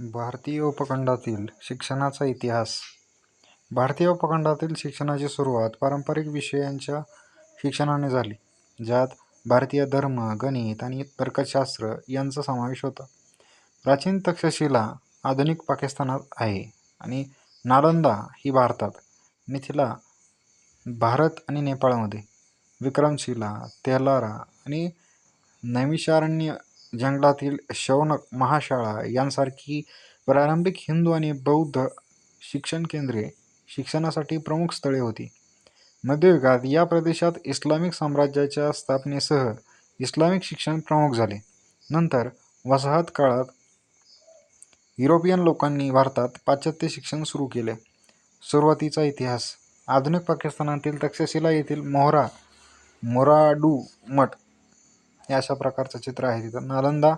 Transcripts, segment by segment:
भारतीय उपखंडातील शिक्षणाचा इतिहास. भारतीय उपखंडातील शिक्षणाची सुरुवात पारंपरिक विषयांच्या शिक्षणाने झाली ज्यात भारतीय धर्म गणित आणि तर्कशास्त्र यांचा समावेश होता. प्राचीन तक्षशिला आधुनिक पाकिस्तानात आहे आणि नालंदा ही भारतात मिथिला भारत आणि नेपाळमध्ये विक्रमशिला तेलारा आणि नैमिषारण्य जंगलातील शौनक महाशाळा यांसारखी प्रारंभिक हिंदू आणि बौद्ध शिक्षण केंद्रे शिक्षणासाठी प्रमुख स्थळे होती. मध्ययुगात या प्रदेशात इस्लामिक साम्राज्याच्या स्थापनेसह इस्लामिक शिक्षण प्रमुख झाले. नंतर वसाहत काळात युरोपियन लोकांनी भारतात पाश्चात्य शिक्षण सुरू केले. सुरुवातीचा इतिहास आधुनिक पाकिस्तानातील तक्षशिला येथील मोहरा मोराडू मठ हे अशा प्रकारचं चित्र आहे तिथं. नालंदा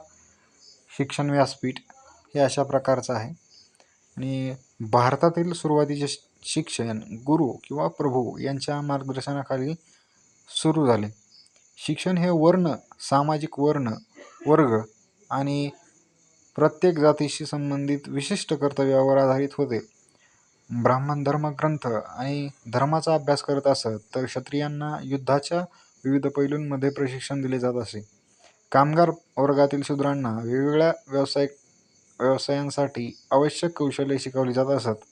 शिक्षण व्यासपीठ हे अशा प्रकारचं आहे. आणि भारतातील सुरुवातीचे शिक्षण गुरु किंवा प्रभू यांच्या मार्गदर्शनाखाली सुरू झाले. शिक्षण हे वर्ण सामाजिक वर्ण वर्ग आणि प्रत्येक जातीशी संबंधित विशिष्ट कर्तव्यावर आधारित होते. ब्राह्मण धर्मग्रंथ आणि धर्माचा अभ्यास करत असत तर क्षत्रियांना युद्धाच्या विविध पैलूंमध्ये प्रशिक्षण दिले जात असे. कामगार वर्गातील शूद्रांना वेगवेगळ्या व्यावसायिक व्यवसायांसाठी आवश्यक कौशल्ये शिकवली जात असत.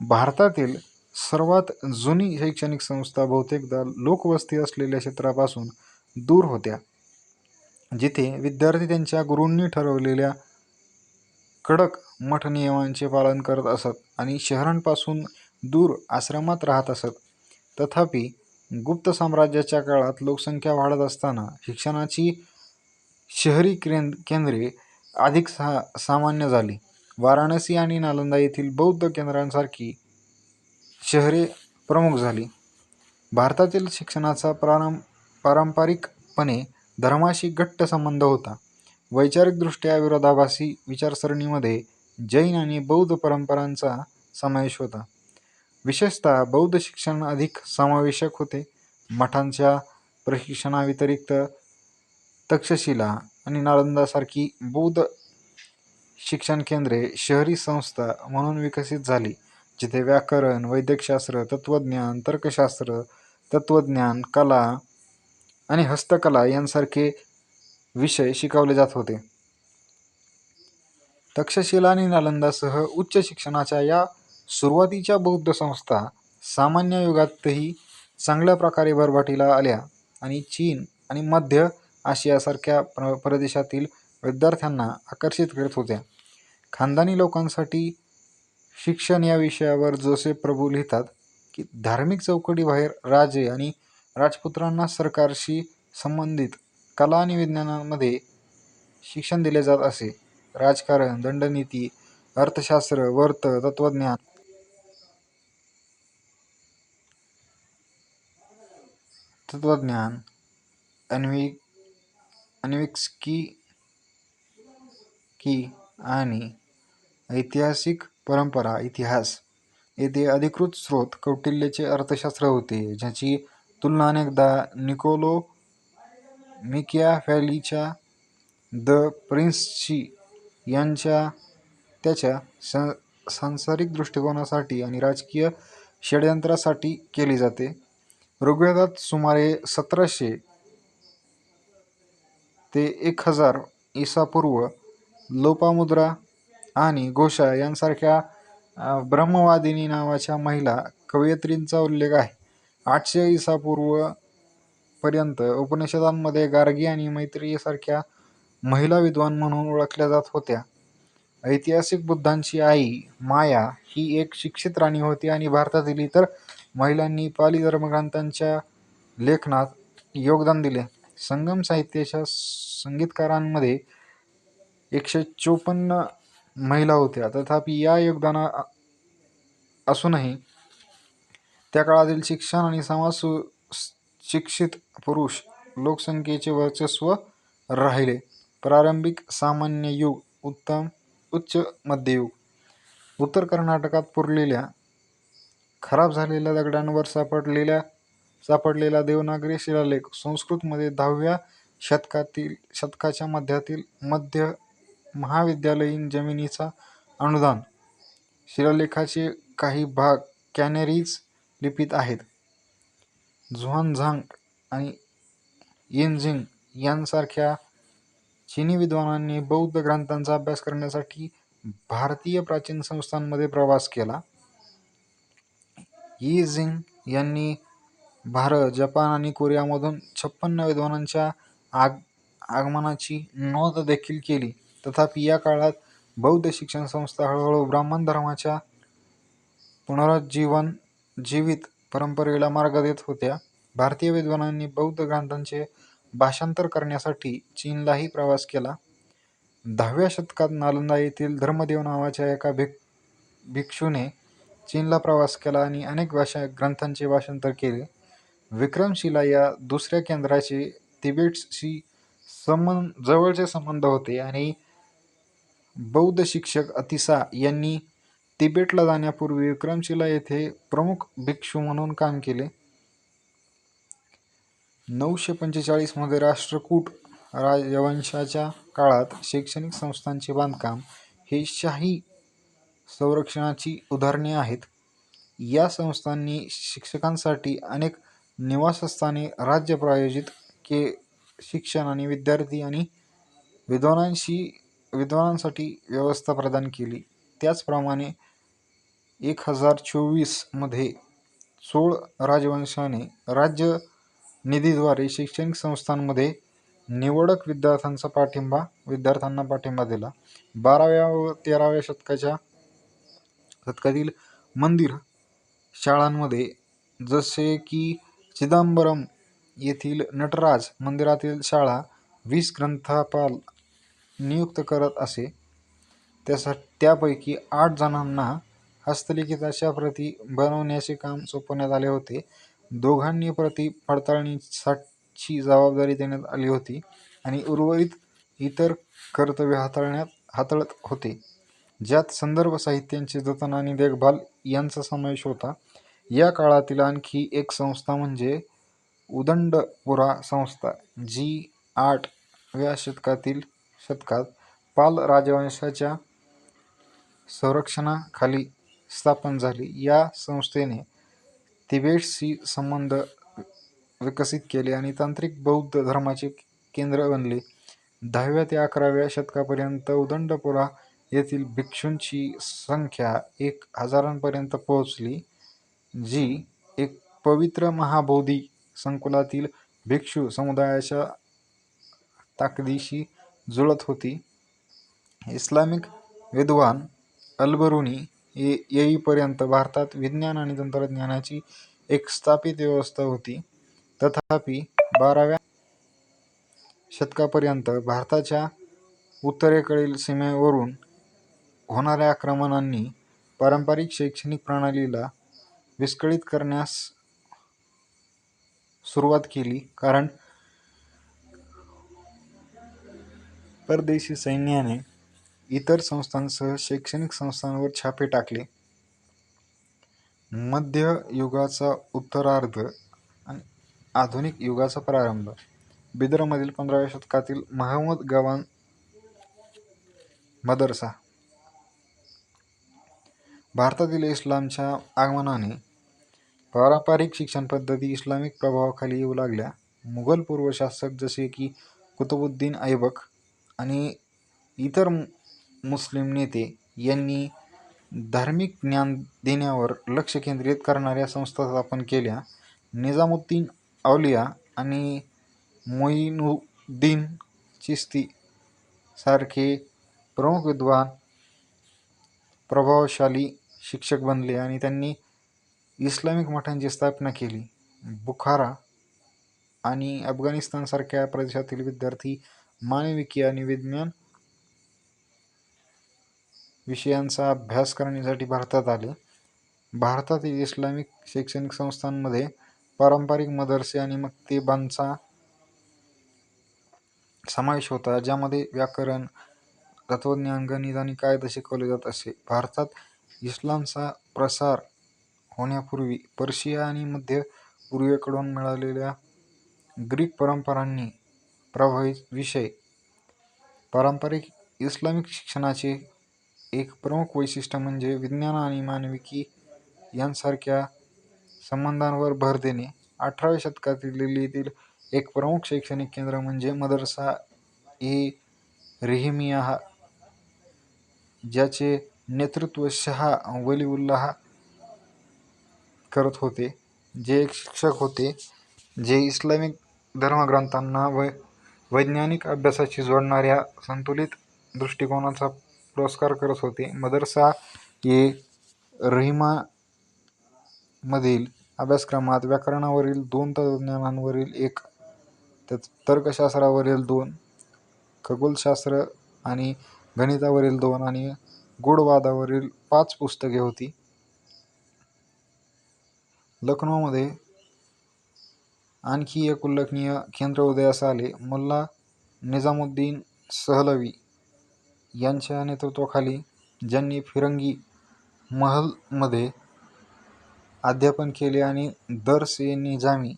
भारतातील सर्वात जुनी शैक्षणिक संस्था बहुतेकदा लोकवस्ती असलेल्या क्षेत्रापासून दूर होत्या जिथे विद्यार्थी त्यांच्या गुरूंनी ठरवलेल्या कडक मठ नियमांचे पालन करत असत आणि शहरांपासून दूर आश्रमात राहत असत. तथापि गुप्त साम्राज्याच्या काळात लोकसंख्या वाढत असताना शिक्षणाची शहरी केंद केंद्रे अधिक सा सामान्य झाली. वाराणसी आणि नालंदा येथील बौद्ध केंद्रांसारखी शहरे प्रमुख झाली. भारतातील शिक्षणाचा प्रारंभ पारंपरिकपणे धर्माशी घट्ट संबंध होता. वैचारिकदृष्ट्या विरोधाभासी विचारसरणीमध्ये जैन आणि बौद्ध परंपरांचा समावेश होता. विशेषतः बौद्ध शिक्षण अधिक समावेशक होते. मठांच्या प्रशिक्षणाव्यतिरिक्त तक्षशिला आणि नालंदासारखी बौद्ध शिक्षण केंद्रे शहरी संस्था म्हणून विकसित झाली जिथे व्याकरण वैद्यकशास्त्र तत्त्वज्ञान तर्कशास्त्र तत्त्वज्ञान कला आणि हस्तकला यांसारखे विषय शिकवले जात होते. तक्षशिला आणि नालंदासह उच्च शिक्षणाच्या या सुरुवातीच्या बौद्ध संस्था सामान्य युगातही चांगल्या प्रकारे भरभाटीला आल्या आणि चीन आणि मध्य आशियासारख्या प्र प्रदेशातील विद्यार्थ्यांना आकर्षित करत होत्या. खानदानी लोकांसाठी शिक्षण या विषयावर जोसे प्रभू लिहितात की धार्मिक चौकटीबाहेर राजे आणि राजपुत्रांना सरकारशी संबंधित कला आणि विज्ञानामध्ये शिक्षण दिले जात असे. राजकारण दंडनीती अर्थशास्त्र वर्त तत्त्वज्ञान तत्त्वज्ञान अन्विक अन्विक्सकी की आणि ऐतिहासिक परंपरा इतिहास येथे अधिकृत स्रोत कौटिल्यचे अर्थशास्त्र होते ज्याची तुलना अनेकदा निकोलो मिकियाफॅलीच्या द प्रिन्सशी यांच्या त्याच्या सं सांसारिक दृष्टिकोनासाठी आणि राजकीय षड्यंत्रासाठी केली जाते. ऋग्वेदात सुमारे सतराशे ते एक हजार ईसापूर्व लोपामुद्रा आणि घोषा यांसारख्या ब्रह्मवादिनी नावाच्या महिला कवयित्रींचा उल्लेख आहे. आठशे ईसापूर्व पर्यंत उपनिषदांमध्ये गार्गी आणि मैत्रीसारख्या महिला विद्वान म्हणून ओळखल्या जात होत्या. ऐतिहासिक बुद्धांची आई माया ही एक शिक्षित राणी होती आणि भारतातील इतर महिलांनी पाली धर्मग्रंथांच्या लेखनात योगदान दिले. संगम साहित्याच्या संगीतकारांमध्ये एकशे चोपन्न महिला होत्या. तथापि या योगदाना असूनही त्या काळातील शिक्षण आणि समाज सु शिक्षित पुरुष लोकसंख्येचे वर्चस्व राहिले. प्रारंभिक सामान्य युग उत्तम उच्च मध्ययुग उत्तर कर्नाटकात पुरलेल्या खराब झालेल्या दगडांवर सापडलेल्या सापडलेला देवनागरी शिलालेख संस्कृतमध्ये दहाव्या शतकातील शतकाच्या मध्यातील मध्य महाविद्यालयीन जमिनीचा अनुदान. शिलालेखाचे काही भाग कॅनेरीज लिपीत आहेत. झुआनझांग आणि येनझिंग यांसारख्या चिनी विद्वानांनी बौद्ध ग्रंथांचा अभ्यास करण्यासाठी भारतीय प्राचीन संस्थांमध्ये प्रवास केला. यी झिंग यांनी भारत जपान आणि कोरियामधून छप्पन्न विद्वानांच्या आग आगमनाची नोंद देखील केली. तथापि या काळात बौद्ध शिक्षण संस्था हळूहळू ब्राह्मण धर्माच्या पुनरुज्जीवन जीवित परंपरेला मार्ग देत होत्या. भारतीय विद्वानांनी बौद्ध ग्रंथांचे भाषांतर करण्यासाठी चीनलाही प्रवास केला. दहाव्या शतकात नालंदा येथील धर्मदेव नावाच्या एका भिक भिक्षूने चीनला प्रवास केला आणि अनेक भाषा ग्रंथांचे भाषांतर केले. विक्रमशिला या दुसऱ्या केंद्राचे तिबेटशी संबंध जवळचे संबंध होते आणि बौद्ध शिक्षक अतिसा यांनी तिबेटला जाण्यापूर्वी विक्रमशिला येथे प्रमुख भिक्षू म्हणून काम केले. नऊशे पंचेचाळीसमध्ये राष्ट्रकूट राजवंशाच्या काळात शैक्षणिक संस्थांचे बांधकाम हे शाही संरक्षणाची उदाहरणे आहेत. या संस्थांनी शिक्षकांसाठी अनेक निवासस्थाने राज्य प्रायोजित के शिक्षण आणि विद्यार्थी आणि विद्वानांशी विद्वानांसाठी व्यवस्था प्रदान केली. त्याचप्रमाणे एक हजार चोवीसमध्ये चोळ राजवंशाने राज्य निधीद्वारे शैक्षणिक संस्थांमध्ये निवडक विद्यार्थ्यांचा पाठिंबा विद्यार्थ्यांना पाठिंबा दिला. बाराव्या व तेराव्या शतकाच्या शतकातील मंदिर शाळांमध्ये जसे की चिदंबरम येथील नटराज मंदिरातील शाळा वीस ग्रंथपाल नियुक्त करत असे. त्यासा त्यापैकी आठ जणांना हस्तलिखिताच्या प्रती बनवण्याचे काम सोपवण्यात आले होते. दोघांनी प्रती पडताळणीसाठी जबाबदारी देण्यात आली होती आणि उर्वरित इतर कर्तव्य हाताळण्यात हाताळत होते. ज्यात संदर्भ साहित्यांचे जतन आणि देखभाल यांचा समावेश होता. या काळातील आणखी एक संस्था म्हणजे उदंडपुरा संस्था जी आठव्या शतकातील शतकात पाल राजवंशाच्या संरक्षणाखाली स्थापन झाली. या संस्थेने तिबेटशी संबंध विकसित केले आणि तांत्रिक बौद्ध धर्माचे केंद्र बनले. दहाव्या ते अकराव्या शतकापर्यंत उदंडपुरा येथील भिक्षूंची संख्या एक हजारांपर्यंत पोहोचली जी एक पवित्र महाबोधी संकुलातील भिक्षू समुदायाच्या ताकदीशी जुळत होती. इस्लामिक विद्वान अल्बरुनी ये येईपर्यंत भारतात विज्ञान आणि तंत्रज्ञानाची एक स्थापित व्यवस्था होती. तथापि बाराव्या शतकापर्यंत भारताच्या उत्तरेकडील सीमेवरून होणाऱ्या आक्रमणांनी पारंपरिक शैक्षणिक प्रणालीला विस्कळीत करण्यास सुरुवात केली. कारण परदेशी सैन्याने इतर संस्थांसह शैक्षणिक संस्थांवर छापे टाकले. मध्य युगाचा उत्तरार्ध आणि आधुनिक युगाचा प्रारंभ. बिदरमधील पंधराव्या शतकातील महमद गवान मदरसा भारतातील इस्लामच्या आगमनाने पारंपरिक शिक्षण पद्धती इस्लामिक प्रभावाखाली येऊ लागल्या. मुघल पूर्व शासक जसे की कुतुबुद्दीन ऐबक आणि इतर मुस्लिम नेते यांनी धार्मिक ज्ञान देण्यावर लक्ष केंद्रित करणाऱ्या संस्था स्थापन केल्या. निजामुद्दीन औलिया आणि मोईनुद्दीन चिस्ती सारखे प्रमुख विद्वान प्रभावशाली शिक्षक बनले आणि त्यांनी इस्लामिक मठांची स्थापना केली. बुखारा आणि अफगाणिस्तानसारख्या प्रदेशातील विद्यार्थी मानविकी आणि विज्ञान विषयांचा अभ्यास करण्यासाठी भारतात आले. भारतातील इस्लामिक शैक्षणिक संस्थांमध्ये पारंपरिक मदरसे आणि मक्तेबांचा समावेश होता ज्यामध्ये व्याकरण तत्वज्ञान गणित आणि कायदा शिकवले जात असे. भारतात इस्लामचा प्रसार होण्यापूर्वी पर्शिया आणि मध्य पूर्वेकडून मिळालेल्या ग्रीक परंपरांनी प्रभावित विषय पारंपरिक इस्लामिक शिक्षणाचे एक प्रमुख वैशिष्ट्य म्हणजे विज्ञान आणि मानविकी यांसारख्या संबंधांवर भर देणे. अठराव्या शतकातील दिल्लीतील एक प्रमुख शैक्षणिक केंद्र म्हणजे मदरसा-ए-रहिमियाह, ज्याचे नेतृत्व शहा वलीउल्लाह करत होते, जे एक शिक्षक होते जे इस्लामिक धर्मग्रंथांना वैज्ञानिक अभ्यासाशी जोडणाऱ्या संतुलित दृष्टिकोनाचा पुरस्कार करत होते. मदरसा ये रहिमामधील अभ्यासक्रमात व्याकरणावरील दोन, तत्त्वज्ञानावरील एक, तर्कशास्त्रावरील दोन, खगोलशास्त्र आणि गणितावरील दोन आणि गूढवादावरील पाच पुस्तके होती. लखनौमध्ये आणखी एक उल्लेखनीय केंद्र उदयास आले. मुल्ला निजामुद्दीन सहलवी यांच्या नेतृत्वाखाली, ज्यांनी फिरंगी महलमध्ये अध्यापन केले आणि दर से निजामी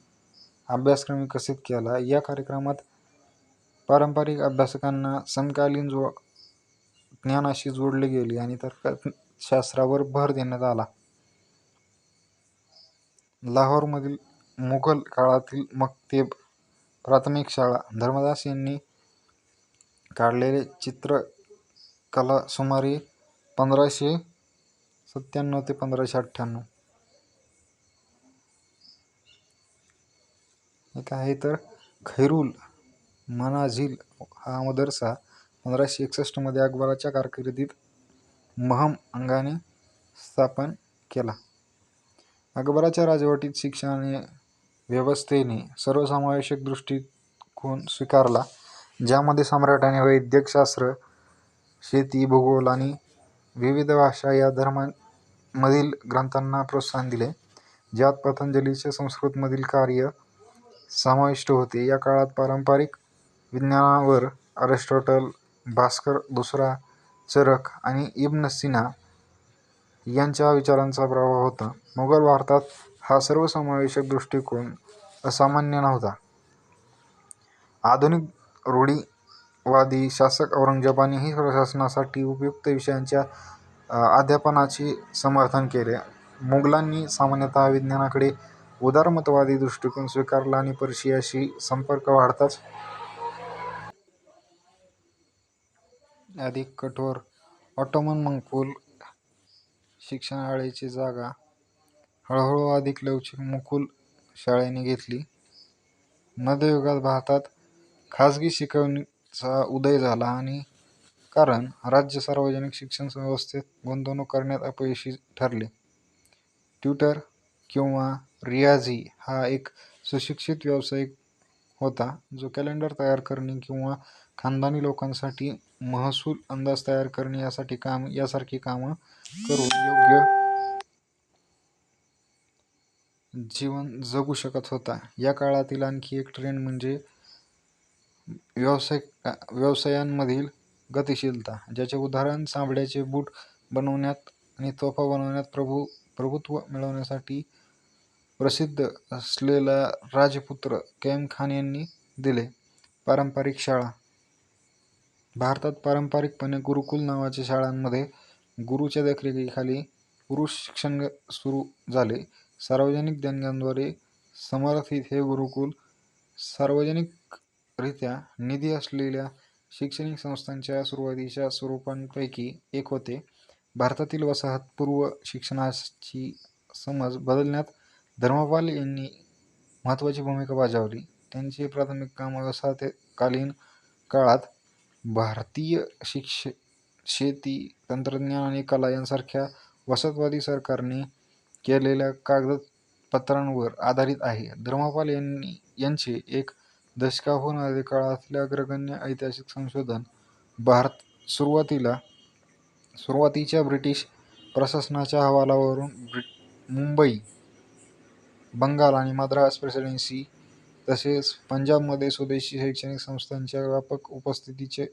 अभ्यासक्रम विकसित केला. या कार्यक्रमात पारंपरिक अभ्यासकांना समकालीन ज्ञानाशी जोडली गेली आणि तर्कशास्त्रावर भर देण्यात आला. लाहोरमधील मुघल काळातील मक्तेब प्राथमिक शाळा, धर्मदास यांनी काढलेले चित्रकला सुमारे पंधराशे सत्त्याण्णव ते पंधराशे अठ्ठ्याण्णव एक आहे तर खैरुल मनाझिल हा मदरसा पंधराशे एकसष्टमध्ये अकबराच्या कारकिर्दीत महम अंगाने स्थापन केला. अकबराच्या राजवटीत शिक्षण व्यवस्थेने सर्वसमावेशक दृष्टिकोन स्वीकारला, ज्यामध्ये सम्राटाने वैद्यकशास्त्र शेती, भूगोल आणि विविध भाषा या धर्मांमधील ग्रंथांना प्रोत्साहन दिले, ज्यात पतंजलीचे संस्कृतमधील कार्य समाविष्ट होते. या काळात पारंपरिक विज्ञानावर अरिस्टॉटल, भास्कर, दुसरा चरक आणि इब्न सिना यांच्या विचारांचा प्रभाव होता. मुघल भारतात हा सर्वसमावेशक दृष्टिकोन असामान्य नव्हता. आधुनिक रूढीवादी शासक औरंगजेबानेही प्रशासनासाठी उपयुक्त विषयांच्या अध्यापनाचे समर्थन केले. मुघलांनी सामान्यतः विज्ञानाकडे उदारमतवादी दृष्टिकोन स्वीकारला आणि पर्शियाशी संपर्क वाढताच अधिक कठोर ऑटोमन मंगोल शिक्षणशाळेची जागा हळूहळू अधिक लवचिक मुकुल शाळांनी घेतली. मध्ययुगात भारतात खाजगी शिकवणीचा उदय झाला आणि कारण राज्य सार्वजनिक शिक्षण व्यवस्थेत गुंतवणूक करण्यात अपयशी ठरले. ट्यूटर किंवा रियाझी हा एक सुशिक्षित व्यावसायिक होता जो कॅलेंडर तयार करणे किंवा खानदानी लोकांसाठी महसूल अंदाज तयार करणे यासारखी कामं करून योग्य जीवन जगू शकत होता. या काळातील आणखी एक ट्रेंड म्हणजे व्यवसायांमधील गतिशीलता, ज्याचे उदाहरण चामड्याचे बूट बनवण्यात आणि तोफा बनवण्यात प्रभुत्व मिळवण्यासाठी प्रसिद्ध असलेला राजपुत्र कैम खान यांनी दिले. पारंपरिक शाळा भारतात पारंपरिकपणे गुरुकुल नावाच्या शाळांमध्ये गुरूच्या देखरेखीखाली पुरुष शिक्षण सुरू झाले. सार्वजनिक देणग्यांद्वारे समर्थित हे गुरुकुल सार्वजनिकरित्या निधी असलेल्या शैक्षणिक संस्थांच्या सुरुवातीच्या स्वरूपांपैकी एक होते. भारतातील वसाहतपूर्व शिक्षणाची समज बदलण्यात धर्मपाल यांनी महत्त्वाची भूमिका बजावली. त्यांचे प्राथमिक काम वसाहतकालीन काळात भारतीय शिक्ष शेती, तंत्रज्ञान आणि कला यांसारख्या वसाहतवादी सरकारने केलेल्या कागदपत्रांवर आधारित आहे. धर्मपाल यांचे एक दशकाहून अधिक काळातले अग्रगण्य ऐतिहासिक संशोधन भारतात सुरुवातीच्या ब्रिटिश प्रशासनाच्या अहवालांवरून मुंबई, बंगाल आणि मद्रास प्रेसिडेन्सी तसेच पंजाबमध्ये स्वदेशी शैक्षणिक संस्थांच्या व्यापक उपस्थितीचे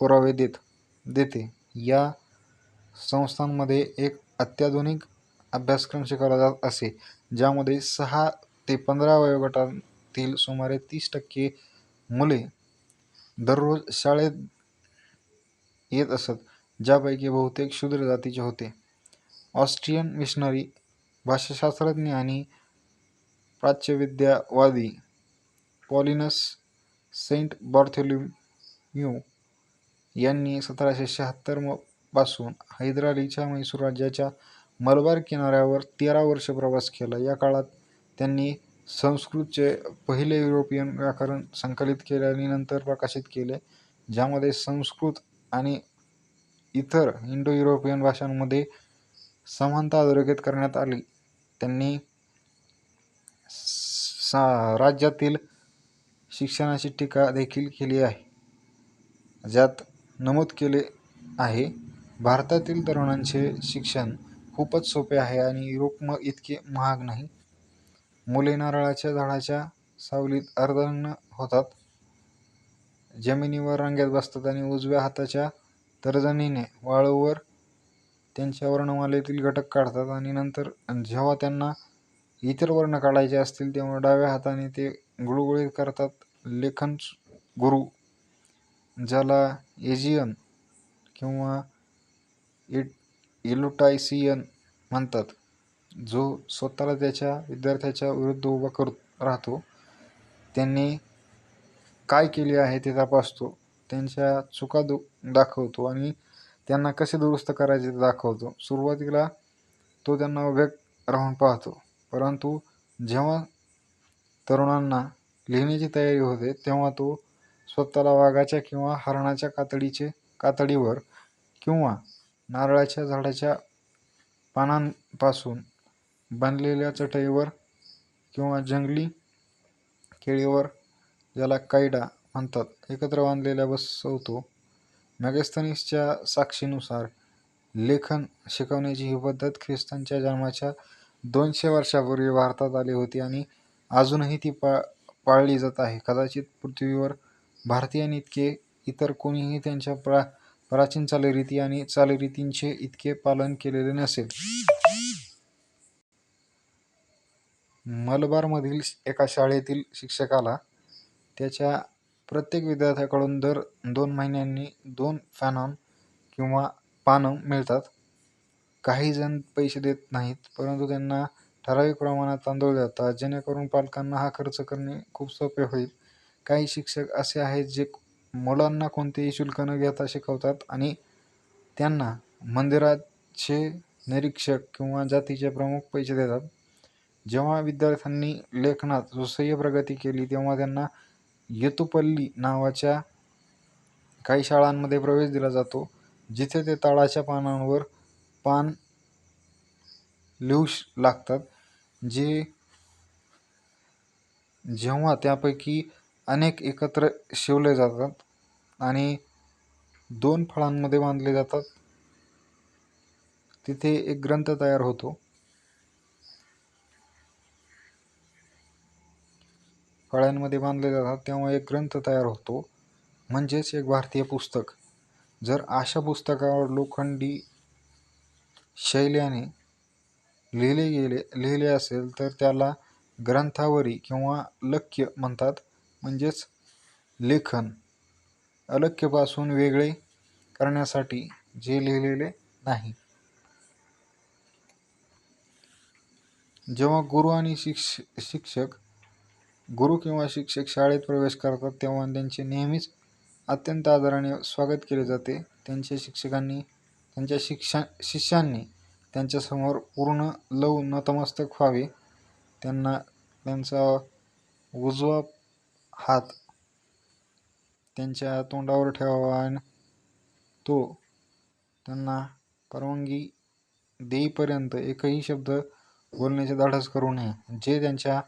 पुरावे देत देते. या संस्थांमध्ये एक अत्याधुनिक अभ्यासक्रम शिकवला जात असे, ज्यामध्ये सहा ते पंधरा वयोगटातील सुमारे तीस टक्के मुले दररोज शाळेत येत असत, ज्यापैकी बहुतेक शूद्र जातीचे होते. ऑस्ट्रियन मिशनरी, भाषाशास्त्रज्ञ आणि प्राच्यविद्यावादी पॉलिनस सेंट बार्थोलोम्यू यांनी सतराशे शहात्तरपासून हैदर अलीच्या म्हैसूर राज्याच्या मलबार किनाऱ्यावर तेरा वर्षे प्रवास केला. या काळात त्यांनी संस्कृतचे पहिले युरोपियन व्याकरण संकलित केले आणि नंतर प्रकाशित केले, ज्यामध्ये संस्कृत आणि इतर इंडो-युरोपियन भाषांमध्ये समानता अधोरेखित करण्यात आली. त्यांनी सा राज्यातील शिक्षणाची टीका देखील केली आहे, ज्यात नमूद केले आहे, "भारतातील तरुणांचे शिक्षण खूपच सोपे आहे आणि युरोपइतके महाग नाही. मुले नारळाच्या झाडाच्या सावलीत अर्धनग्न होतात, जमिनीवर रांगेत बसतात आणि उजव्या हाताच्या तर्जनीने वाळूवर त्यांच्या वर्णमालेतील घटक काढतात आणि नंतर जेव्हा त्यांना इतर वर्ण काढायचे असतील तेव्हा डाव्या हाताने ते गुळगुळीत करतात. लेखन गुरु ज्याला एजियन किंवा इलुटायसियन म्हणतात, जो स्वतःला त्याच्या विद्यार्थ्याच्या विरुद्ध उभा करत राहतो, त्यांनी काय केले आहे ते तपासतो, त्यांच्या चुका दु दाखवतो आणि त्यांना कसे दुरुस्त करायचे ते दाखवतो. सुरुवातीला तो त्यांना उभे राहून पाहतो, परंतु जेव्हा तरुणांना लिहिण्याची तयारी होते, तेव्हा तो स्वतःला वाघाच्या किंवा हरणाच्या कातडीचे कातडीवर किंवा नारळाच्या झाडाच्या पानांपासून बनलेल्या चटईवर किंवा जंगली केळीवर, ज्याला कैडा म्हणतात, एकत्र बांधलेल्या बसवतो. मेगस्थनीसच्या साक्षीनुसार, लेखन शिकवण्याची ही पद्धत ख्रिस्तांच्या जन्माच्या दोनशे वर्षांपूर्वी भारतात आली होती आणि अजूनही ती पा पाळली जात आहे. कदाचित पृथ्वीवर भारतीयांनी इतके इतर कोणीही त्यांच्या प्रा प्राचीन चालीरीती आणि चालीरीतींचे इतके पालन केलेले नसेल. मलबारमधील एका शाळेतील शिक्षकाला त्याच्या प्रत्येक विद्यार्थ्याकडून दर दोन महिन्यांनी दोन फॅनॉन किंवा पानं मिळतात. काही जण पैसे देत नाहीत, परंतु त्यांना ठराविक प्रमाणात तांदूळ देतात, जेणेकरून पालकांना हा खर्च करणे खूप सोपे होईल. काही शिक्षक असे आहेत जे मुलांना कोणतेही शुल्क न घेता शिकवतात आणि त्यांना मंदिराचे निरीक्षक किंवा जातीचे प्रमुख पैसे देतात. जेव्हा विद्यार्थ्यांनी लेखनात सुसह्य प्रगती केली तेव्हा त्यांना येतुपल्ली नावाच्या काही शाळांमध्ये प्रवेश दिला जातो, जिथे ते ताळाच्या पानांवर पान लिहू लागतात, जे जेव्हा त्यापैकी अनेक एकत्र शिवले जातात आणि दोन फळांमध्ये बांधले जातात, तिथे एक ग्रंथ तयार होतो. फळ्यांमध्ये बांधले जातात तेव्हा एक ग्रंथ तयार होतो, म्हणजेच एक भारतीय पुस्तक. जर अशा पुस्तकावर लोखंडी शैल्याने लिहिले गेले लिहिले असेल तर त्याला ग्रंथावरी किंवा लख्य म्हणतात, म्हणजेच लेखन अलख्यपासून वेगळे करण्यासाठी जे लिहिलेले नाही. जेव्हा गुरु आणि शिक्ष शिक्षक गुरु किंवा शिक्षक शाळेत प्रवेश करतात तेव्हा त्यांचे नेहमीच अत्यंत आदराने स्वागत केले जाते. त्यांच्या शिक्षा शिष्यांनी त्यांच्यासमोर पूर्ण लव नतमस्तक व्हावे, त्यांना त्यांचा उजवा हात त्यांच्या तोंडावर ठेवावा आणि तो त्यांना परवानगी देईपर्यंत एकही शब्द बोलण्याचे धाडस करू नये. जे त्यांच्या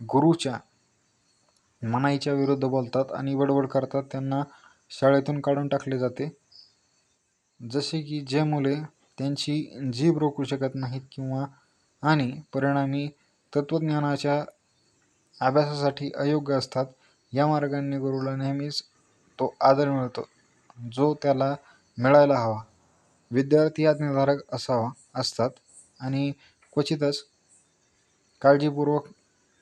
गुरुच्या मनाईच्या विरुद्ध बोलतात आणि बडबड करतात त्यांना शाळेतून काढून टाकले जाते. जसे की जे मुले त्यांची जीभ रोखू शकत नाहीत किंवा आणि परिणामी तत्त्वज्ञानाच्या अभ्यासासाठी अयोग्य असतात. या मार्गाने गुरूला नेहमीच तो आदर मिळतो, जो त्याला मिळायला हवा. विद्यार्थी आज्ञाधारक असतात आणि क्वचितच काळजीपूर्वक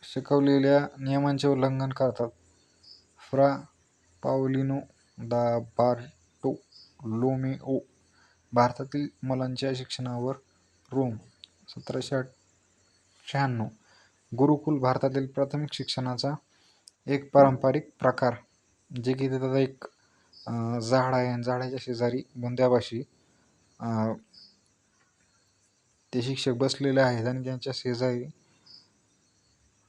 शिकवलेल्या नियमांचे उल्लंघन करतात. फ्रा. पावलिनो दा बार लोमेओ भारतातील मुलांच्या शिक्षणावर रोम सतराशे आठ शहाण्णव. गुरुकुल भारतातील प्राथमिक शिक्षणाचा एक पारंपरिक प्रकार जे की त्याचा एक झाड आहे आणि झाडाच्या शेजारी बुंद्यापाशी ते शिक्षक बसलेले आहेत आणि त्यांच्या शेजारी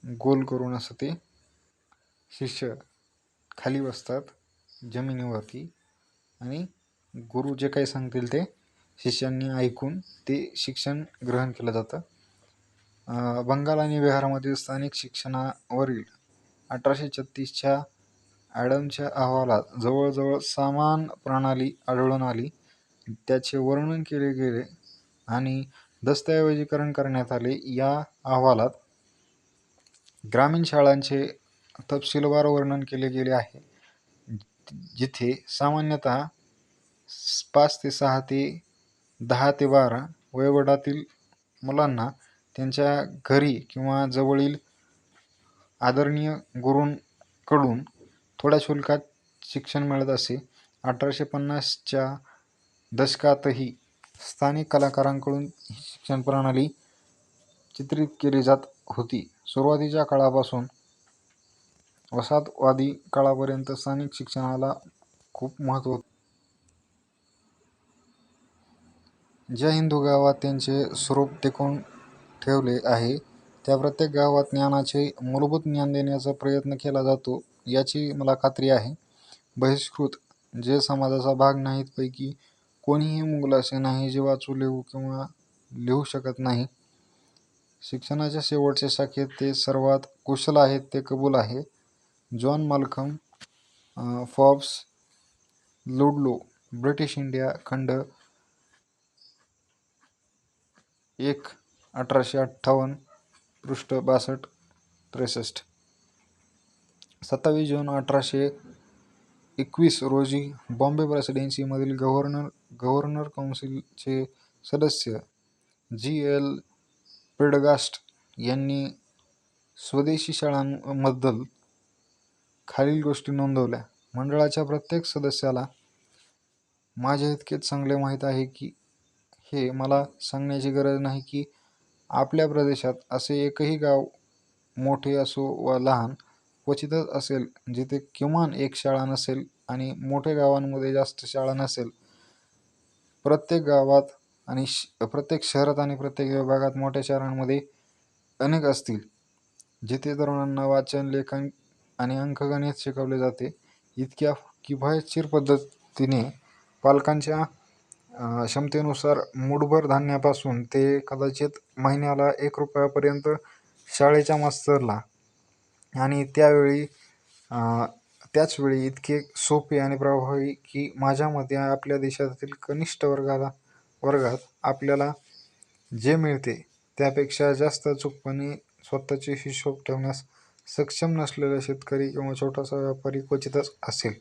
गोल करून असं ते शिष्य खाली बसतात जमिनीवरती आणि गुरु जे काही सांगतील ते शिष्यांनी ऐकून ते शिक्षण ग्रहण केलं जातं. बंगाल आणि बिहारमधील स्थानिक शिक्षणावरील अठराशे छत्तीसच्या ॲडमच्या अहवालात जवळजवळ समान प्रणाली आढळून आली. त्याचे वर्णन केले गेले आणि दस्तऐवजीकरण करण्यात आले. या अहवालात ग्रामीण शाळांचे तपशीलवार वर्णन केले गेले आहे. जिथे सामान्यतः पाच ते सहा ते दहा ते बारा वयोगटातील मुलांना त्यांच्या घरी किंवा जवळील आदरणीय गुरूंकडून थोड्या शुल्कात शिक्षण मिळत असे. अठराशे पन्नासच्या दशकातही स्थानिक कलाकारांकडून ही शिक्षण प्रणाली चित्रित केली जात होती. सुरुवातीच्या काळापासून वसाहतवादी काळापर्यंत स्थानिक शिक्षणाला खूप महत्त्व होते ज्या हिंदू गावात त्यांचे स्वरूप टिकवून ठेवले आहे त्या प्रत्येक गावात ज्ञानाचे मूलभूत ज्ञान देण्याचा प्रयत्न केला जातो याची मला खात्री आहे. बहिष्कृत जे समाजाचा भाग नाहीत पैकी कोणीही मुगल असे नाही जे वाचू लिहू किंवा लिहू शकत नाही. शिक्षणाच्या शेवटच्या शाखेत ते सर्वात कुशल आहेत ते कबूल आहे. John Malcolm Forbes Ludlow British India खंड एक अठराशे अठ्ठावन्न पृष्ठ बासष्ट त्रेसष्ट. सत्तावीस जून अठराशे एकवीस रोजी बॉम्बे प्रेसिडेन्सीमधील गव्हर्नर गव्हर्नर काउन्सिलचे सदस्य जी एल पेडगास्ट यांनी स्वदेशी शाळांबद्दल खालील गोष्टी नोंदवल्या. मंडळाच्या प्रत्येक सदस्याला माझ्या इतकेच चांगले माहीत आहे की हे मला सांगण्याची गरज नाही की आपल्या प्रदेशात असे एकही गाव मोठे असो वा लहान क्वचितच असेल जिथे किमान एक शाळा नसेल आणि मोठ्या गावांमध्ये जास्त शाळा नसेल. प्रत्येक गावात आणि श प्रत्येक शहरात आणि प्रत्येक विभागात मोठ्या शहरांमध्ये अनेक असतील जिथे तरुणांना वाचन लेखन आणि अंकगणित शिकवले जाते. इतक्या किफायतशीर पद्धतीने पालकांच्या क्षमतेनुसार मूठभर धान्यापासून ते कदाचित महिन्याला एक रुपयापर्यंत शाळेच्या मास्तरला. आणि त्यावेळी त्याचवेळी इतके सोपे आणि प्रभावी की माझ्या मते आपल्या देशातील कनिष्ठ वर्गाला वर्गात आपल्याला जे मिळते त्यापेक्षा जास्त अचूकपणे स्वतःचे हिशोब ठेवण्यास सक्षम नसलेला शेतकरी किंवा छोटासा व्यापारी क्वचितच असेल.